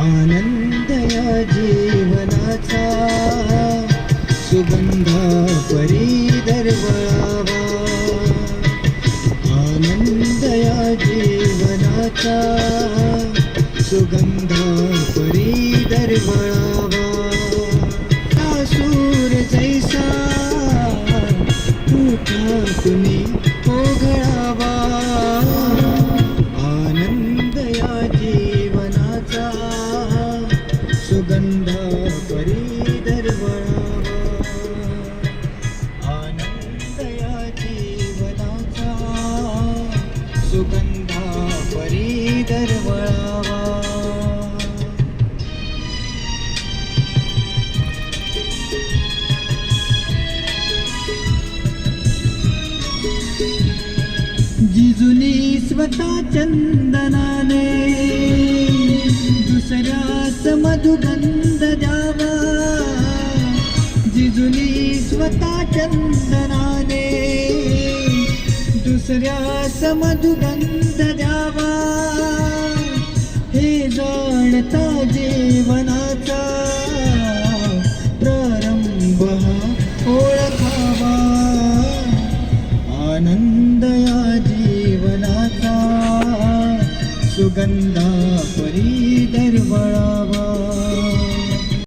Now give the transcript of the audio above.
आनंद या जीवनाचा सुगंधा परी दरवळावा आनंद या जीवनाचा सुगंधा परी दरवळावा सूर जैसा उठा तुम्ही सुगंधा परी दरवळावा आनंदयाची या सुगंधा परी दरवळावा जिजुनी स्वतः चंदनाने दुसऱ्यास मधुगंध द्यावा जिजुनी स्वतः चंदनाने। दुसऱ्यास मधुगंध द्यावा हे जाणता जीवनाचा प्रारंभ ओळखावा। आनंद या जीवनाचा सुगंधा परी